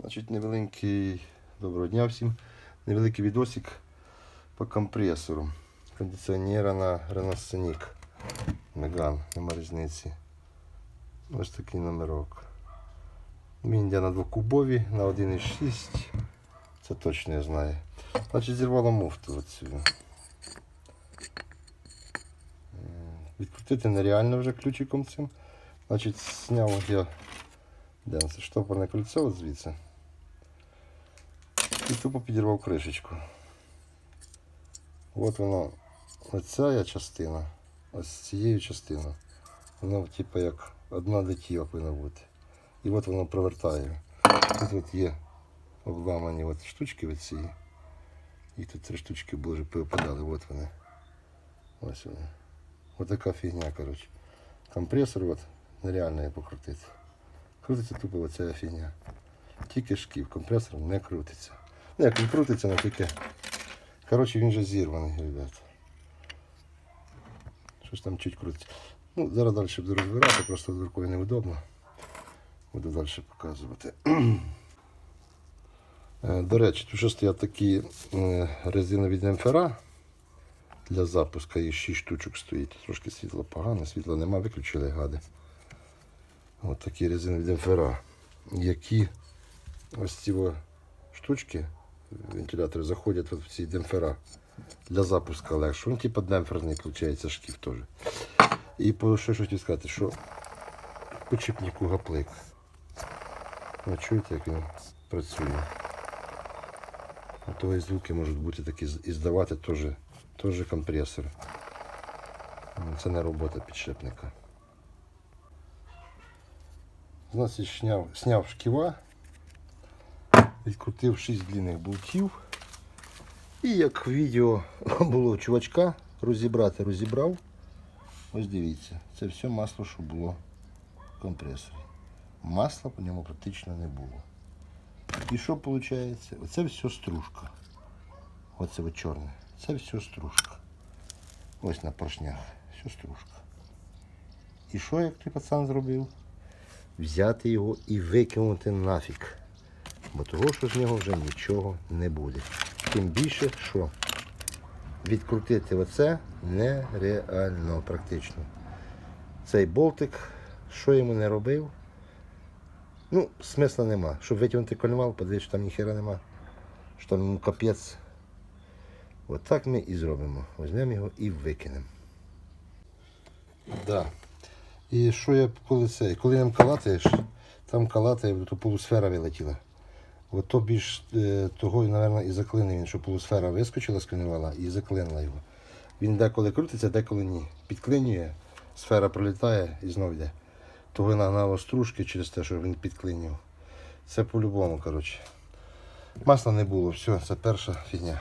Значить, невеликий доброго дня всім. Невеликий відосик по компресору. Кондиціонера на Renault. Megane, нема різниці. Ось такий номерок. Він йде на двокубові, на 1,6. Це точно я знаю. Значить, зірвало муфту оцю. Відкрутити нереально вже ключиком цим. Значить, зняв я штопорне кольцо от звідси. І тупо підірвав кришечку. От воно, оця частина, ось з цією частиною. Воно типу як одна детіва повинна бути. І от воно провертає. Тут от є обламані от штучки оці. І тут три штучки боже повипадали, от вони. Ось вони. Ось така фігня, коротше. Компресор от нереально її покрутити. Крутиться тупо оця фігня. Тільки шків, компресор не крутиться. Як він крутиться, але тільки. Коротше, він же зірваний, ребят. Щось там чуть крутиться. Ну, зараз далі буду розбирати, просто з рукою неудобно. Буду далі показувати. Е, До речі, тут ще стоять такі е, резинові демпфера для запуску. Їх 6 штучок стоїть. Трошки світло погано, світла нема, виключили гади. Ось такі резинові демпфера, які ось ці штучки, вентилятори заходять в ці демпфера для запуску легше. Він типу демпферний, виходить, шкіф теж. І по що ж хотів сказати, що почіпнику гаплик. Ви чуєте, як він працює. А то і звуки можуть бути такі і здавати теж, теж компресор. Це не робота підшипника. Значить, сняв, сняв шківа, відкрутив 6 длинних болтів. І як відео було чувачка, розібрати розібрав. Ось дивіться, це все масло, що було в компресорі. Масла по ньому практично не було. І що виходить? Оце все стружка. Оце от чорне. Це все стружка. Ось на поршнях. Все стружка. І що як той пацан зробив? Взяти його і викинути нафіг. Бо того, що з нього вже нічого не буде. Тим більше, що відкрутити оце нереально практично. Цей болтик, що йому не робив, ну, смисла нема. Щоб витягнути кольмал, подивись, що там ніхера нема. Що там йому капець. От ми і зробимо. Візьмемо його і викинемо. Да. І що я коли це? Коли ним калатаєш, там калатає, то полусфера вилетіла. От то більш е, того, мабуть, і заклинив він, що полусфера вискочила з кленувала і заклинила його. Він деколи крутиться, деколи ні. Підклинює, сфера пролітає і знов йде. Того нагнало стружки через те, що він підклинював. Це по-любому, коротше. Масла не було, все, це перша фігня.